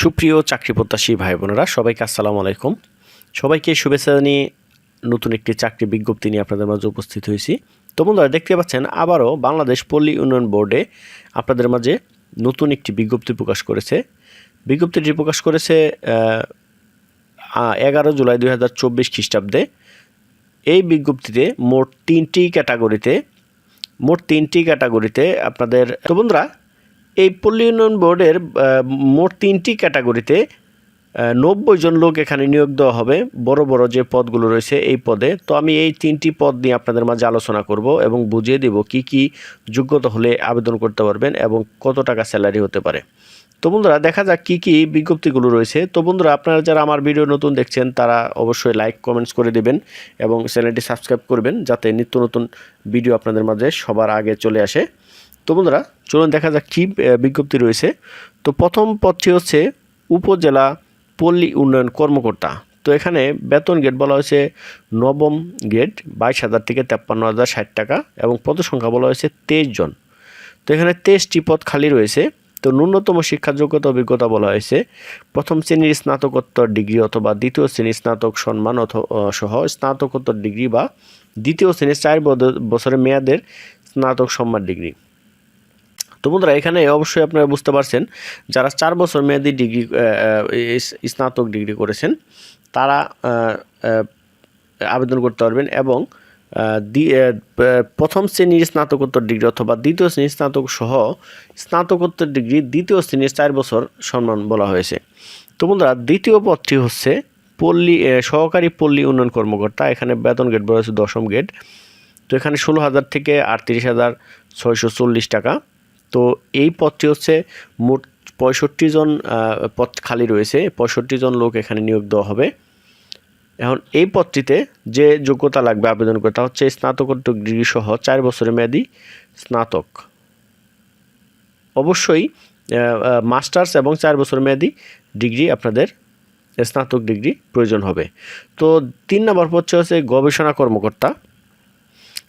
সুপ্রিয় চাকরি প্রত্যাশী ভাই বোনেরা সবাইকে আসসালামু আলাইকুম। সবাইকে শুভেচ্ছা জানিয়ে নতুন একটি চাকরি বিজ্ঞপ্তি নিয়ে আপনাদের মাঝে উপস্থিত হয়েছি। তো বন্ধুরা, দেখতে পাচ্ছেন, আবারও বাংলাদেশ পল্লী উন্নয়ন বোর্ডে আপনাদের মাঝে নতুন একটি বিজ্ঞপ্তি প্রকাশ করেছে। বিজ্ঞপ্তিটি প্রকাশ করেছে এগারো জুলাই দুই হাজার চব্বিশ খ্রিস্টাব্দে। এই বিজ্ঞপ্তিতে মোট তিনটি ক্যাটাগরিতে, মোট তিনটি ক্যাটাগরিতে আপনাদের, তো বন্ধুরা এই পল্লী উন্নয়ন বোর্ডের মোট তিনটি ক্যাটাগরিতে নব্বই জন লোক এখানে নিয়োগ দেওয়া হবে, বড় বড় যে পদগুলো রয়েছে এই পদে। তো আমি এই তিনটি পদ নিয়ে আপনাদের মাঝে আলোচনা করব এবং বুঝিয়ে দেব কি কি যোগ্যতা হলে আবেদন করতে পারবেন এবং কত টাকা স্যালারি হতে পারে। তো বন্ধুরা, দেখা যাক কী কী বিজ্ঞপ্তিগুলো রয়েছে। তো বন্ধুরা, আপনারা যারা আমার ভিডিও নতুন দেখছেন, তারা অবশ্যই লাইক, কমেন্টস করে দেবেন এবং চ্যানেলটি সাবস্ক্রাইব করবেন যাতে নিত্য নতুন ভিডিও আপনাদের মাঝে সবার আগে চলে আসে। তো বন্ধুরা, চলুন দেখা যাক কী বিজ্ঞপ্তি রয়েছে। তো প্রথম পদটি হচ্ছে উপজেলা পল্লী উন্নয়ন কর্মকর্তা। তো এখানে বেতন গেট বলা হয়েছে, নবম গেট বাইশ হাজার থেকে তেপ্পান্ন হাজার ষাট টাকা এবং পদ সংখ্যা বলা হয়েছে তেইশ জন। তো এখানে তেইশটি পদ খালি রয়েছে। তো ন্যূনতম শিক্ষা যোগ্যতা অভিজ্ঞতা বলা হয়েছে, প্রথম শ্রেণির স্নাতকোত্তর ডিগ্রি অথবা দ্বিতীয় শ্রেণির স্নাতক সম্মান সহ স্নাতকোত্তর ডিগ্রি বা দ্বিতীয় শ্রেণির চার বছরের মেয়াদের স্নাতক সম্মান ডিগ্রি। তো বন্ধুরা, এখানে অবশ্যই আপনারা বুঝতে পারছেন, যারা চার বছর মেয়াদি ডিগ্রি স্নাতক ডিগ্রি করেছেন, তারা আবেদন করতে পারবেন এবং প্রথম শ্রেণির স্নাতকোত্তর ডিগ্রি অথবা দ্বিতীয় শ্রেণির স্নাতক সহ স্নাতকোত্তর ডিগ্রি দ্বিতীয় শ্রেণির চার বছর সম্মান বলা হয়েছে। তো বন্ধুরা, দ্বিতীয় পদটি হচ্ছে পল্লী সহকারী পল্লী উন্নয়ন কর্মকর্তা, এখানে বেতন গেট বলা হয়েছে দশম গেট। তো এখানে ষোলো হাজার থেকে আটত্রিশ হাজার ছয়শো চল্লিশ টাকা। তো এই পদটি হচ্ছে মোট পঁয়ষট্টি জন পদ খালি রয়েছে। পঁয়ষট্টি জন লোক এখানে নিয়োগ দেওয়া হবে। এখন এই পদটিতে যে যোগ্যতা লাগবে আবেদন করতে হচ্ছে স্নাতকোত্তর ডিগ্রি সহ চার বছরের মেয়াদি স্নাতক। অবশ্যই মাস্টার্স এবং চার বছর মেয়াদি ডিগ্রি আপনাদের, স্নাতক ডিগ্রি প্রয়োজন হবে। তো তিন নম্বর পদটি হচ্ছে গবেষণা কর্মকর্তা।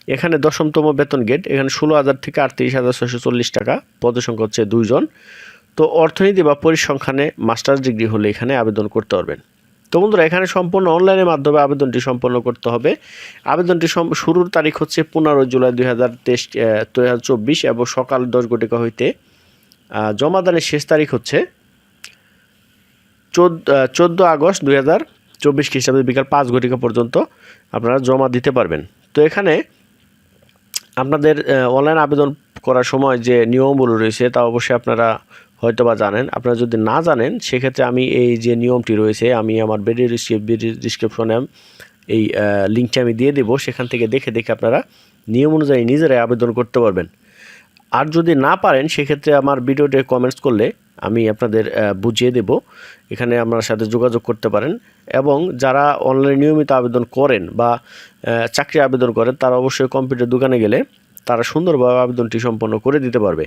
এখানে দশমতম বেতন গেট, এখানে ষোলো হাজার থেকে আটত্রিশ হাজার ছশো চল্লিশ টাকা, পদসংখ্যা হচ্ছে দুইজন। তো অর্থনীতি বা পরিসংখ্যানে মাস্টার্স ডিগ্রি হলে এখানে আবেদন করতে পারবেন। তো বন্ধুরা, এখানে সম্পূর্ণ অনলাইনের মাধ্যমে আবেদনটি সম্পন্ন করতে হবে। আবেদনটি শুরুর তারিখ হচ্ছে পনেরো জুলাই দুই হাজার তেইশ দুই হাজার চব্বিশ এবং সকাল দশ ঘটিকা হইতে জমাদানের শেষ তারিখ হচ্ছে চোদ্দ আগস্ট দুই হাজার চব্বিশ খ্রিস্টাব্দে বিকাল পাঁচ ঘটিকা পর্যন্ত আপনারা জমা দিতে পারবেন। তো এখানে আপনাদের অনলাইন আবেদন করার সময় যে নিয়মগুলো রয়েছে তা অবশ্যই আপনারা হয়তো বা জানেন। আপনারা যদি না জানেন, সেক্ষেত্রে আমি এই যে নিয়মটি রয়েছে, আমি আমার বেডি ডিসক্রিপশনে এই লিঙ্কটি আমি দিয়ে দেবো। সেখান থেকে দেখে দেখে আপনারা নিয়ম অনুযায়ী নিজেরাই আবেদন করতে পারবেন। আর যদি না পারেন, সেক্ষেত্রে আমার ভিডিওতে কমেন্টস করলে আমি আপনাদের বুঝিয়ে দেব। এখানে আপনার সাথে যোগাযোগ করতে পারেন এবং যারা অনলাইনে নিয়মিত আবেদন করেন বা চাকরি আবেদন করেন, তারা অবশ্যই কম্পিউটার দোকানে গেলে তারা সুন্দরভাবে আবেদনটি সম্পন্ন করে দিতে পারবে।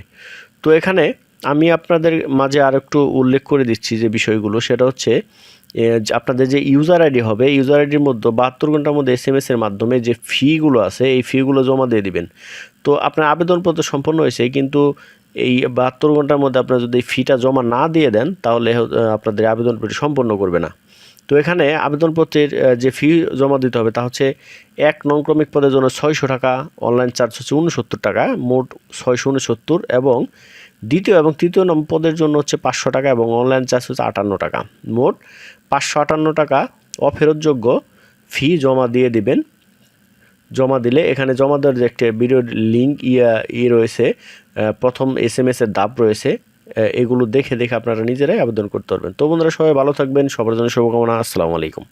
তো এখানে আমি আপনাদের মাঝে আর একটু উল্লেখ করে দিচ্ছি যে বিষয়গুলো। সেটা হচ্ছে আপনাদের যে ইউজার আইডি হবে ইউজার আইডির মধ্যে বাহাত্তর ঘণ্টার মধ্যে এস এম এর মাধ্যমে যে ফিগুলো আছে, এই ফিগুলো জমা দিয়ে দিবেন। তো আপনার আবেদনপত্র সম্পন্ন হয়েছে, কিন্তু এই বাহাত্তর ঘণ্টার মধ্যে আপনারা যদি ফিটা জমা না দিয়ে দেন, তাহলে আপনাদের আবেদনপত্র সম্পন্ন করবে না। তো এখানে আবেদনপত্রের যে ফি জমা দিতে হবে, তা হচ্ছে এক নং ক্রমিক পদের জন্য ছয়শো টাকা অনলাইন চার্জ হচ্ছে উনসত্তর টাকা, মোট ছয়শো উনসত্তর এবং দ্বিতীয় এবং তৃতীয় নম্বর পদের জন্য হচ্ছে পাঁচশো টাকা এবং অনলাইন চার্জ হচ্ছে আটান্ন টাকা। মোট পাঁচশো আটান্ন টাকা অফেরতযোগ্য ফি জমা দিয়ে দিবেন। জমা দিলে এখানে জমা দেওয়ার যে একটা ভিডিও লিঙ্ক ইয়া, ই রয়েছে প্রথম এস এম এস এর দাব রয়েছে এগুলো দেখে দেখে আপনারা নিজেরাই আবেদন করতে পারবেন। তো বন্ধুরা, সবাই ভালো থাকবেন, সবার জন্য শুভকামনা, আসসালামু আলাইকুম।